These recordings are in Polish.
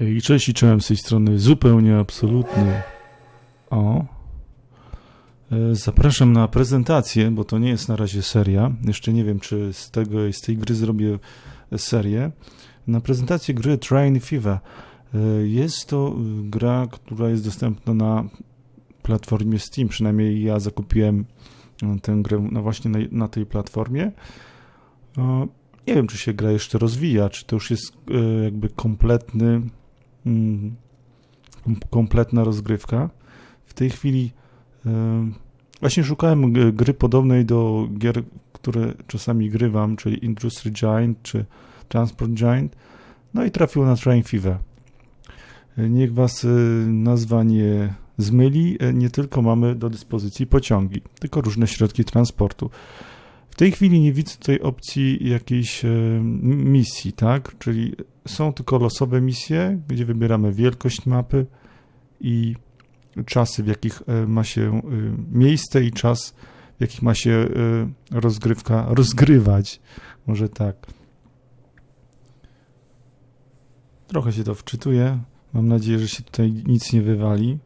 I cześć i czołem z tej strony zupełnie absolutny. O. E, Zapraszam na prezentację, bo to nie jest na razie seria. Jeszcze nie wiem, czy z, tego, z tej gry zrobię serię. Na prezentację gry Train Fever. E, Jest to gra, która jest dostępna na platformie Steam. Przynajmniej ja zakupiłem tę grę no właśnie na, na tej platformie. E, Nie wiem, czy się gra jeszcze rozwija, czy to już jest e, jakby kompletny, kom- kompletna rozgrywka. W tej chwili właśnie szukałem gry podobnej do gier, które czasami grywam, czyli Industry Giant czy Transport Giant. No i trafiło na Train Fever. Niech was e, nazwa nie zmyli, e, nie tylko mamy do dyspozycji pociągi, tylko różne środki transportu. W tej chwili nie widzę tutaj opcji jakiejś e, misji, tak? Czyli są tylko losowe misje, gdzie wybieramy wielkość mapy i czasy, w jakich e, ma się e, miejsce i czas, w jakich ma się rozgrywka rozgrywać. Może tak. Trochę się to wczytuje. Mam nadzieję, że się tutaj nic nie wywali.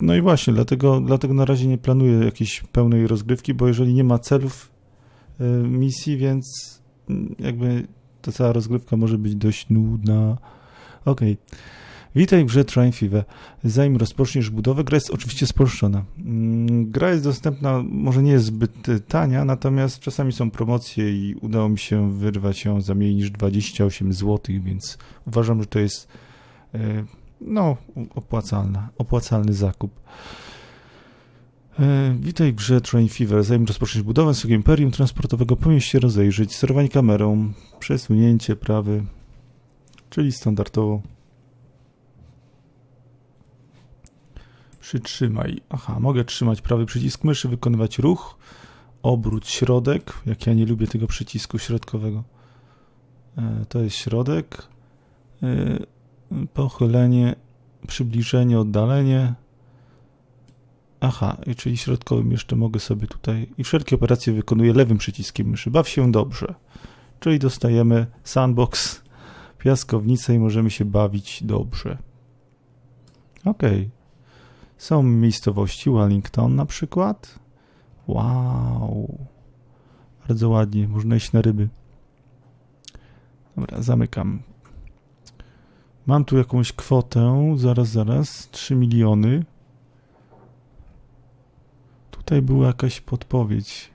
No i właśnie, dlatego, dlatego na razie nie planuję jakiejś pełnej rozgrywki, bo jeżeli nie ma celów e, misji, więc mm, jakby ta cała rozgrywka może być dość nudna. Okej. Witaj w grze Fever. Zanim rozpoczniesz budowę, gra jest oczywiście spolszczona. Mm, Gra jest dostępna, może nie jest zbyt e, tania, natomiast czasami są promocje i udało mi się wyrwać ją za mniej niż 28 zł, więc uważam, że to jest e, no, opłacalna, opłacalny zakup. E, witaj grze Train Fever. Zanim rozpoczniesz budowę swojego imperium transportowego, powinieneś się rozejrzeć. Sterowanie kamerą, przesunięcie prawy, czyli standardowo. Przytrzymaj. Aha, mogę trzymać prawy przycisk myszy, wykonywać ruch, obrót, środek. Jak ja nie lubię tego przycisku środkowego. E, to jest środek. E, pochylenie, przybliżenie, oddalenie. Aha, czyli środkowym jeszcze mogę sobie tutaj. I wszelkie operacje wykonuję lewym przyciskiem myszy. Baw się dobrze. Czyli dostajemy sandbox, piaskownicę i możemy się bawić dobrze. Ok. Są miejscowości, Wellington na przykład. Wow. Bardzo ładnie, można iść na ryby. Dobra, zamykam. Mam tu jakąś kwotę, zaraz, zaraz, 3 miliony. Tutaj była jakaś podpowiedź.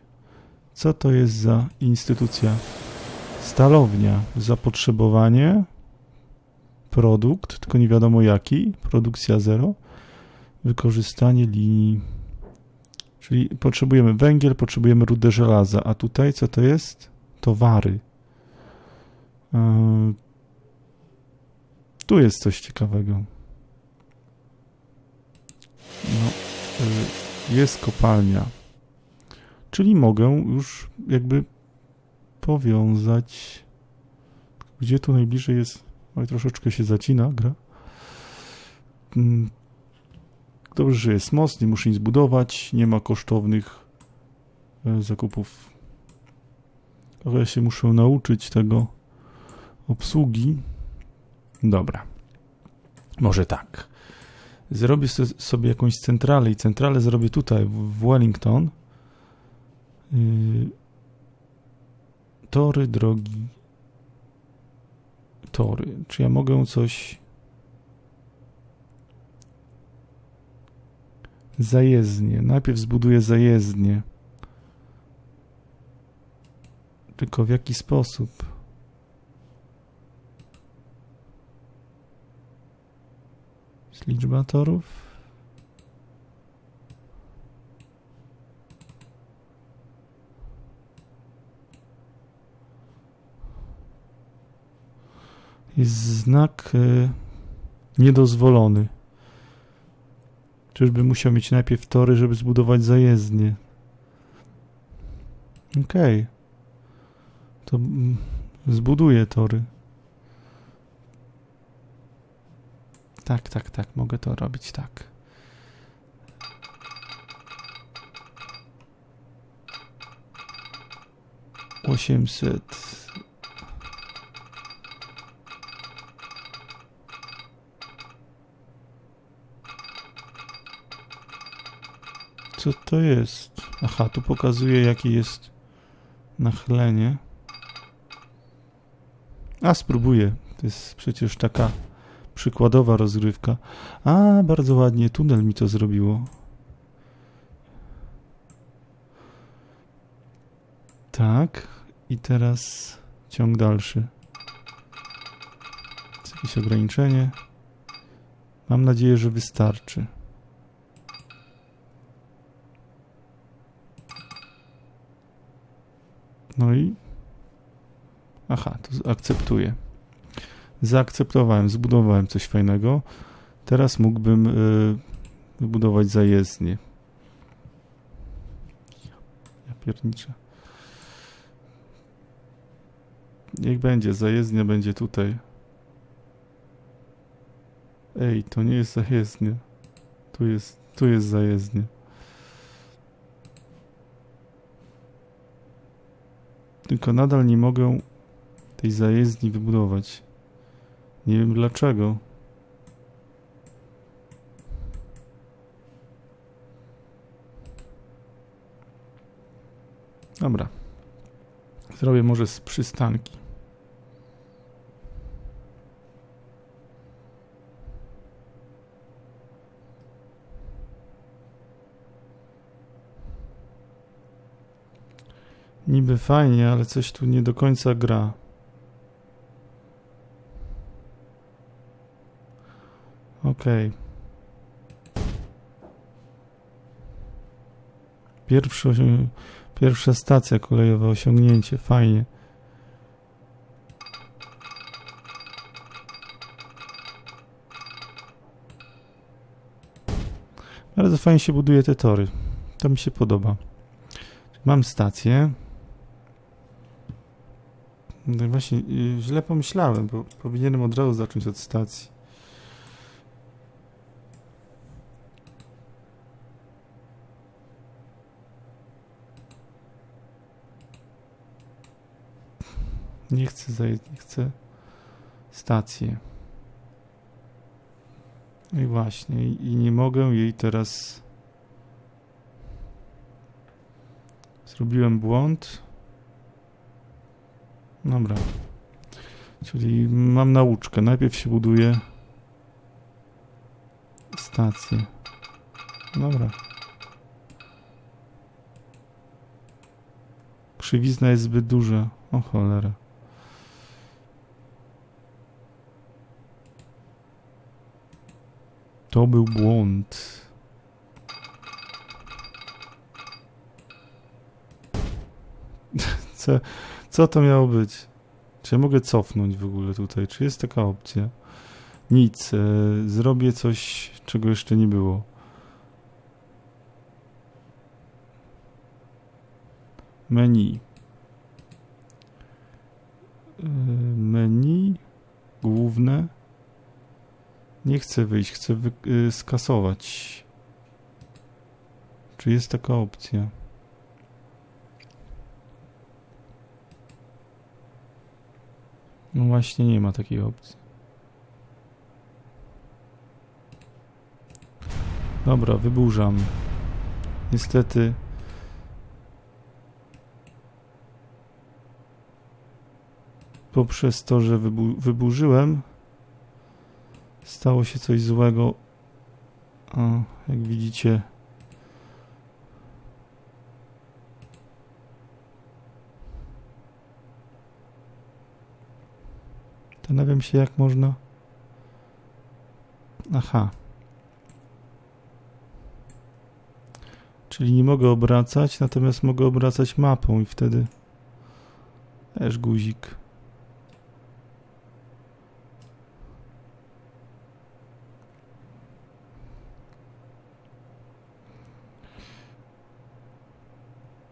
Co to jest za instytucja? Stalownia. Zapotrzebowanie. Produkt, tylko nie wiadomo jaki. Produkcja zero. Wykorzystanie linii. Czyli potrzebujemy węgiel, potrzebujemy rudę żelaza. A tutaj co to jest? Towary. Yy, tu jest coś ciekawego. No, y, jest kopalnia. Czyli mogę już jakby powiązać. Gdzie tu najbliżej jest? Oj, troszeczkę się zacina gra. Mm, Dobrze, że jest most, nie muszę nic budować, nie ma kosztownych e, zakupów. Ale ja się muszę nauczyć tego obsługi. Dobra. Może tak. Zrobię sobie jakąś centralę i centralę zrobię tutaj, w Wellington. Yy, tory, drogi. Tory. Czy ja mogę coś... Zajezdnie. Najpierw zbuduję zajezdnie. Tylko w jaki sposób? Jest liczba torów? Jest znak y, niedozwolony. Czyżby musiał mieć najpierw tory, żeby zbudować zajezdnie? Okej. To mm, zbuduję tory. tak, tak, tak, mogę to robić tak. Osiemset. Co to jest? Aha, tu pokazuje jakie jest nachlenie. A spróbuję. To jest przecież taka przykładowa rozgrywka. A, bardzo ładnie. Tunel mi to zrobiło. Tak. I teraz ciąg dalszy. Jest jakieś ograniczenie. Mam nadzieję, że wystarczy. No i. Aha, to akceptuję. Zaakceptowałem, zbudowałem coś fajnego. Teraz mógłbym y, wybudować zajezdnię. Ja pierniczę. Niech będzie, zajezdnia będzie tutaj. Ej, to nie jest zajezdnia. Tu jest, tu jest zajezdnia. Tylko nadal nie mogę tej zajezdni wybudować. Nie wiem dlaczego. Dobra. Zrobię może z przystanki. Niby fajnie, ale coś tu nie do końca gra. Okej. Osią- Pierwsza stacja kolejowa, osiągnięcie, fajnie. Bardzo fajnie się buduje te tory. To mi się podoba. Mam stację. No właśnie y, źle pomyślałem, bo powinienem od razu zacząć od stacji. Nie chcę zajeździć, chcę stację. I właśnie, i nie mogę jej teraz. Zrobiłem błąd. Dobra. Czyli mam nauczkę. Najpierw się buduje stację. Dobra. Krzywizna jest zbyt duża. O cholera. To był błąd. Co, co to miało być? Czy ja mogę cofnąć w ogóle tutaj? Czy jest taka opcja? Nic. E, zrobię coś, czego jeszcze nie było. Menu. E, menu. Główne. Nie chcę wyjść, chcę wy, y, skasować. Czy jest taka opcja? No właśnie nie ma takiej opcji. Dobra, wyburzam. Niestety. Poprzez to, że wybu wyburzyłem, stało się coś złego. O, jak widzicie. Zastanawiam się, jak można. Aha. Czyli nie mogę obracać, natomiast mogę obracać mapą i wtedy też guzik.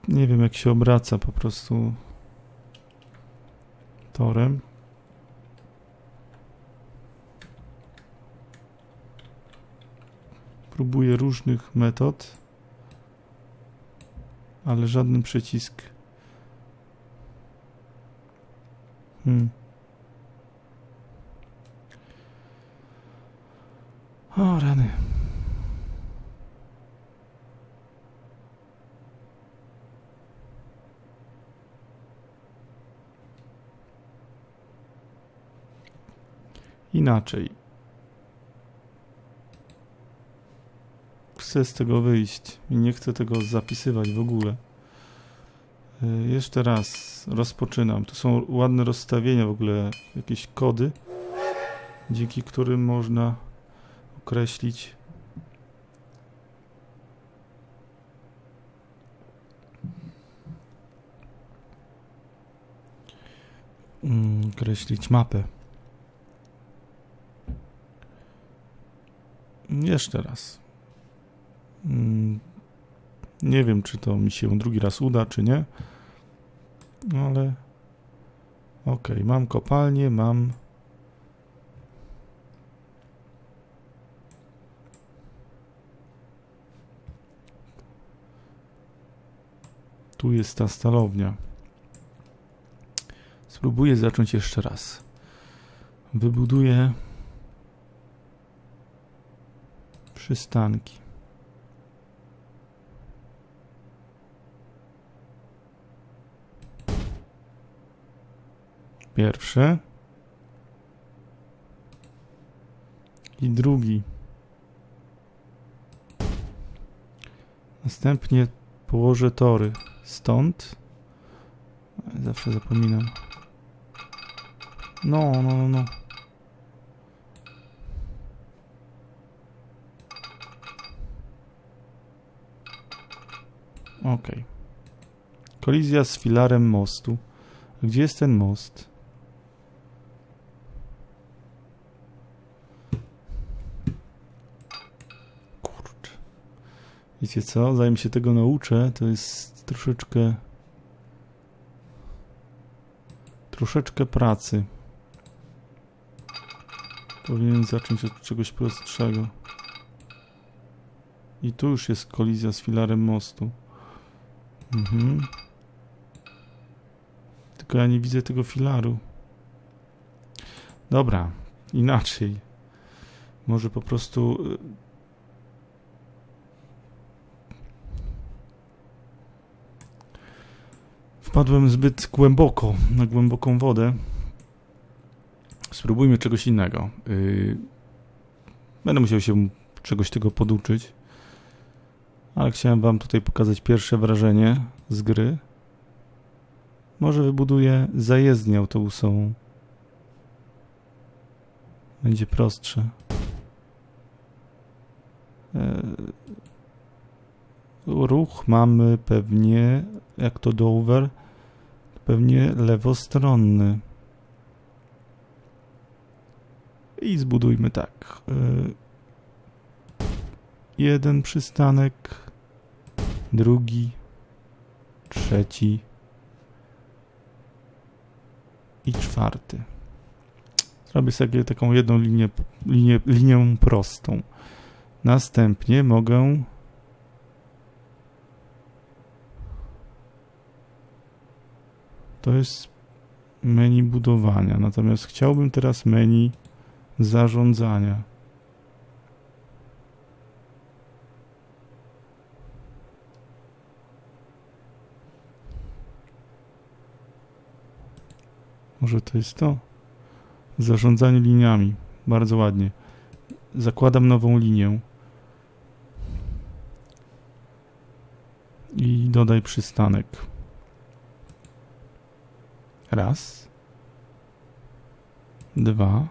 Nie wiem, jak się obraca po prostu torem. Próbuję różnych metod, ale żaden przycisk. Hmm. O, rany. Inaczej. Chcę z tego wyjść i nie chcę tego zapisywać w ogóle. Y, Jeszcze raz rozpoczynam. Tu są ładne rozstawienia w ogóle, jakieś kody, dzięki którym można określić mm, określić mapę. Jeszcze raz. Mm, Nie wiem, czy to mi się drugi raz uda, czy nie. Ale. Okej, mam kopalnię, mam. Tu jest ta stalownia. Spróbuję zacząć jeszcze raz. Wybuduję przystanki. Pierwszy. I drugi. Następnie położę tory stąd. Zawsze zapominam. No, no, no, no. Okej. Kolizja z filarem mostu. Gdzie jest ten most? Kurczę. Wiecie co? Zanim się tego nauczę, to jest troszeczkę... Troszeczkę pracy. Powinienem zacząć od czegoś prostszego. I tu już jest kolizja z filarem mostu. Mhm. Tylko ja nie widzę tego filaru. Dobra, inaczej. Może po prostu. y, Wpadłem zbyt głęboko, na głęboką wodę. Spróbujmy czegoś innego. Yy, Będę musiał się czegoś tego poduczyć. Ale chciałem wam tutaj pokazać pierwsze wrażenie z gry. Może wybuduję zajezdnię autobusową. Będzie prostsze. E, Ruch mamy pewnie, jak to Dover, pewnie lewostronny. I zbudujmy tak. E, Jeden przystanek, drugi, trzeci i czwarty. Zrobię sobie taką jedną linię, linię, linię prostą. Następnie mogę to jest menu budowania, natomiast chciałbym teraz menu zarządzania. Może to jest to? Zarządzanie liniami. Bardzo ładnie. Zakładam nową linię. I dodaj przystanek. Raz. Dwa.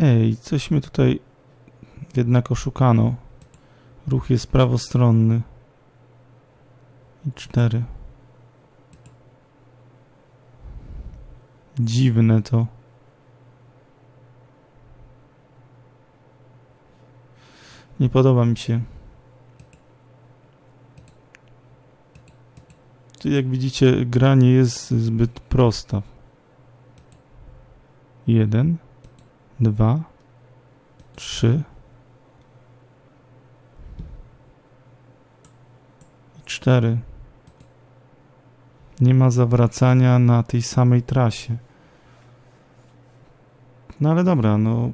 Ej, coś mnie tutaj jednak oszukano. Ruch jest prawostronny. I cztery. Dziwne to. Nie podoba mi się. Czyli jak widzicie, gra nie jest zbyt prosta. Jeden, dwa, trzy i cztery. Nie ma zawracania na tej samej trasie. No ale dobra, no.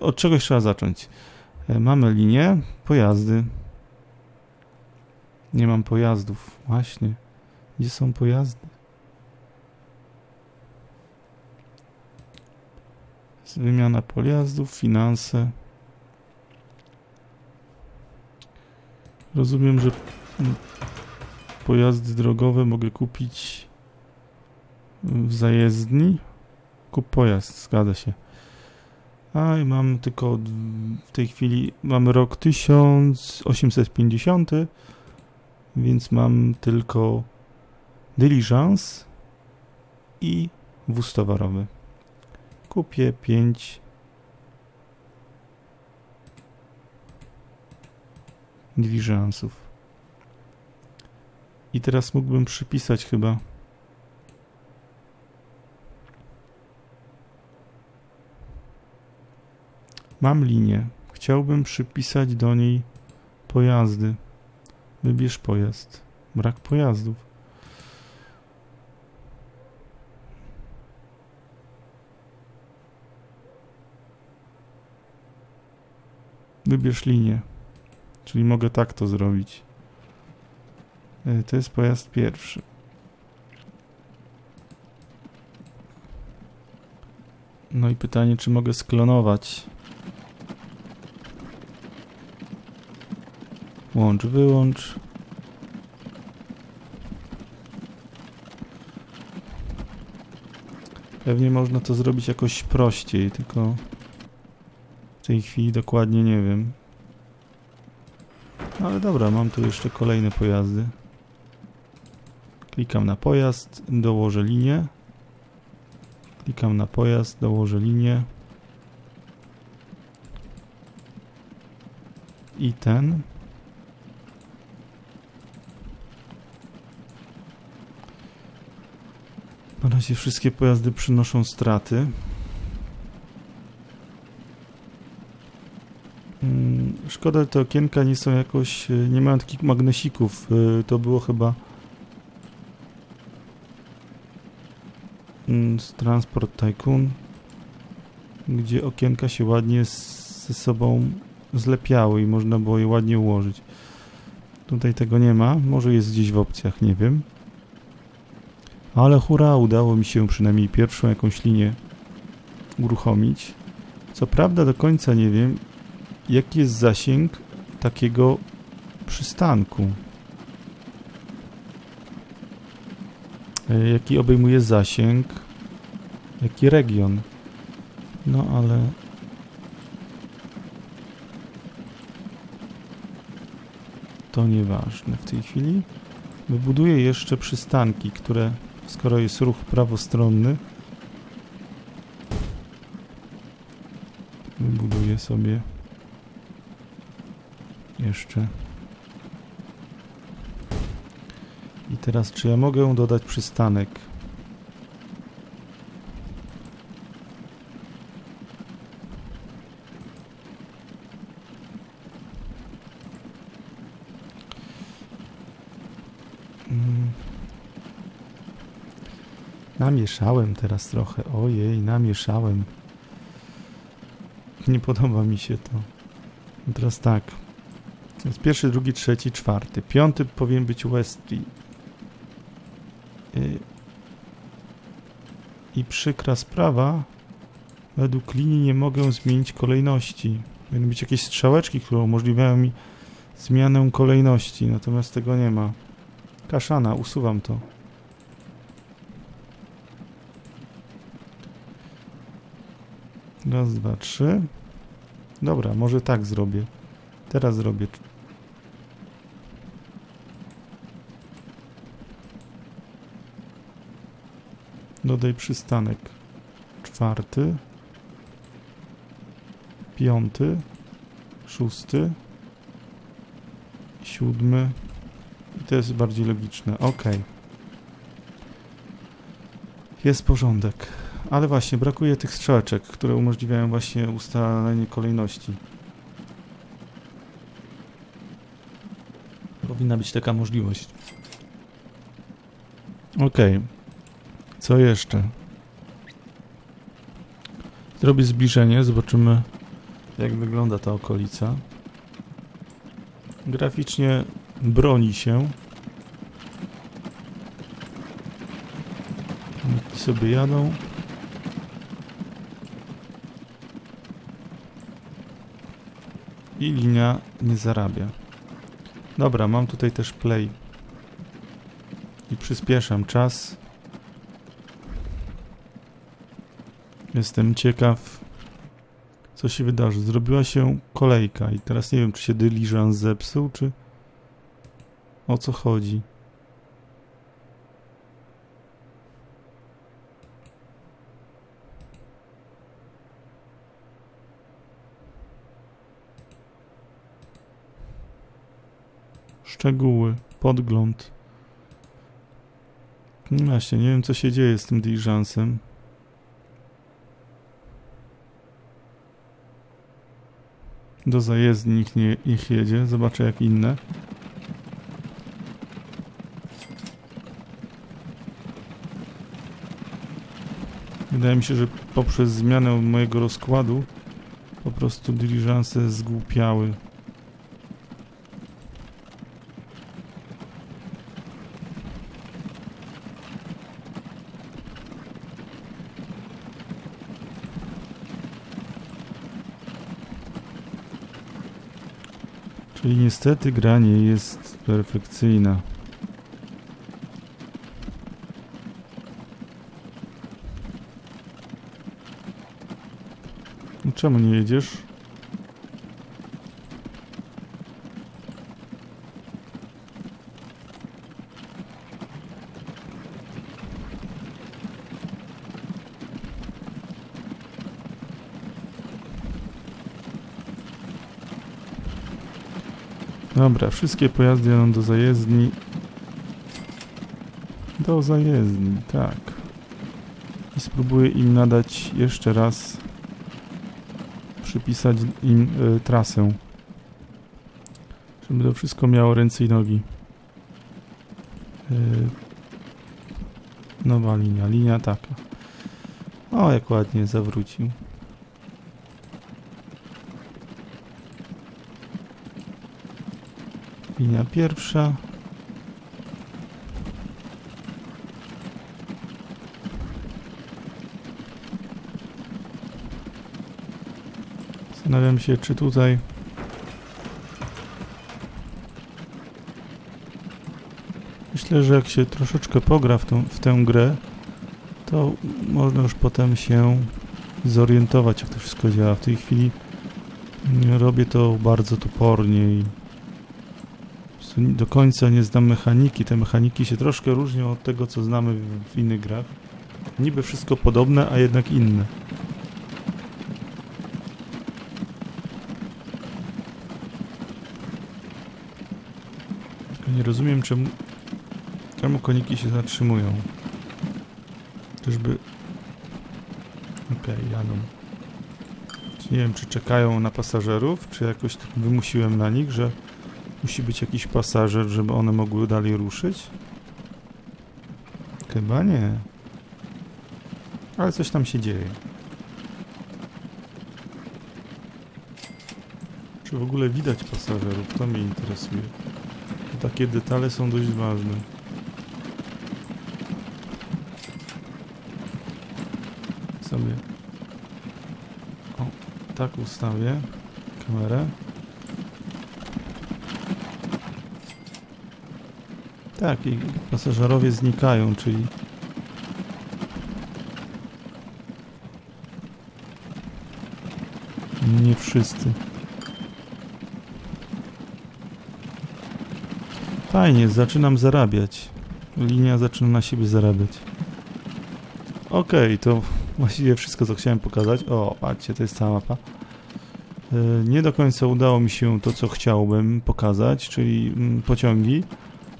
Od czegoś trzeba zacząć. E, Mamy linię, pojazdy. Nie mam pojazdów, właśnie. Gdzie są pojazdy? Wymiana pojazdów, finanse. Rozumiem, że pojazdy drogowe mogę kupić w zajezdni. Kup pojazd, zgadza się. A i mam tylko w tej chwili mamy rok 1850, więc mam tylko diligence i wóz towarowy. Kupię 5 diligenców. I teraz mógłbym przypisać chyba Mam linię. Chciałbym przypisać do niej pojazdy. Wybierz pojazd. Brak pojazdów. Wybierz linię. Czyli mogę tak to zrobić. E, To jest pojazd pierwszy. No i pytanie, czy mogę sklonować. Łącz, wyłącz. Pewnie można to zrobić jakoś prościej, tylko w tej chwili dokładnie nie wiem. No Ale dobra, mam tu jeszcze kolejne pojazdy. Klikam na pojazd, dołożę linię. Klikam na pojazd, dołożę linię. I ten. Razie wszystkie pojazdy przynoszą straty. Mm, Szkoda, że te okienka nie są jakoś, e, nie mają takich magnesików. E, To było chyba mm, z Transport Tycoon, gdzie okienka się ładnie ze sobą zlepiały i można było je ładnie ułożyć. Tutaj tego nie ma, może jest gdzieś w opcjach, nie wiem. Ale hura, udało mi się przynajmniej pierwszą jakąś linię uruchomić. Co prawda do końca nie wiem, jaki jest zasięg takiego przystanku. E, Jaki obejmuje zasięg, jaki region. No ale to nieważne w tej chwili. Wybuduję jeszcze przystanki, które, skoro jest ruch prawostronny, wybuduję sobie jeszcze. I teraz, czy ja mogę dodać przystanek? Mm. Namieszałem teraz trochę. Ojej, namieszałem. Nie podoba mi się to. No teraz tak. Jest pierwszy, drugi, trzeci, czwarty. Piąty powinien być Wesley. Y, I przykra sprawa. Według linii nie mogę zmienić kolejności. Powinny być jakieś strzałeczki, które umożliwiają mi zmianę kolejności, natomiast tego nie ma. Kaszana, usuwam to. Raz, dwa, trzy. Dobra, może tak zrobię. Teraz zrobię. Dodaj przystanek. Czwarty. Piąty. Szósty. Siódmy. I to jest bardziej logiczne. Ok. Jest porządek. Ale właśnie, brakuje tych strzałeczek, które umożliwiają właśnie ustalenie kolejności. Powinna być taka możliwość. Ok. Co jeszcze? Zrobię zbliżenie, zobaczymy jak wygląda ta okolica. Graficznie broni się. Niki sobie jadą. I linia nie zarabia. Dobra, mam tutaj też play. I przyspieszam czas. Jestem ciekaw, co się wydarzy. Zrobiła się kolejka i teraz nie wiem, czy się dyliżans zepsuł, czy o co chodzi. Szczegóły, podgląd. No Właśnie, nie wiem co się dzieje z tym diligencem. Do zajezdni niech, nie, niech jedzie, zobaczę jak inne. Wydaje mi się, że poprzez zmianę mojego rozkładu po prostu diligence zgłupiały. Czyli niestety gra nie jest perfekcyjna. Czemu nie jedziesz? Dobra, wszystkie pojazdy jadą do zajezdni. Do zajezdni, tak. I spróbuję im nadać jeszcze raz przypisać im y, trasę. Żeby to wszystko miało ręce i nogi. Y, nowa linia, linia taka. O, jak ładnie zawrócił. Linia pierwsza. Zastanawiam się, czy tutaj Myślę, że jak się troszeczkę pogra w, tą, w tę grę, to można już potem się zorientować, jak to wszystko działa. W tej chwili robię to bardzo topornie i prostu do końca nie znam mechaniki. Te mechaniki się troszkę różnią od tego, co znamy w, w innych grach. Niby wszystko podobne, a jednak inne. Tylko nie rozumiem, czemu, czemu koniki się zatrzymują. Czyżby... Okej, jadą. Nie wiem, czy czekają na pasażerów, czy jakoś tak wymusiłem na nich, że musi być jakiś pasażer, żeby one mogły dalej ruszyć? Chyba nie. Ale coś tam się dzieje. Czy w ogóle widać pasażerów? To mnie interesuje. Bo takie detale są dość ważne. Sobie. O, tak ustawię kamerę. Tak, i pasażerowie znikają, czyli nie wszyscy. Fajnie, zaczynam zarabiać. Linia zaczyna na siebie zarabiać. Okej, to właściwie wszystko, co chciałem pokazać. O, patrzcie, to jest cała mapa. E, Nie do końca udało mi się to, co chciałbym pokazać, czyli mm, pociągi,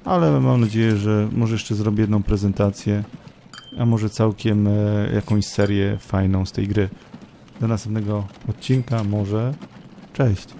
ale mam nadzieję, że może jeszcze zrobię jedną prezentację, a może całkiem e, jakąś serię fajną z tej gry. Do następnego odcinka może. Cześć!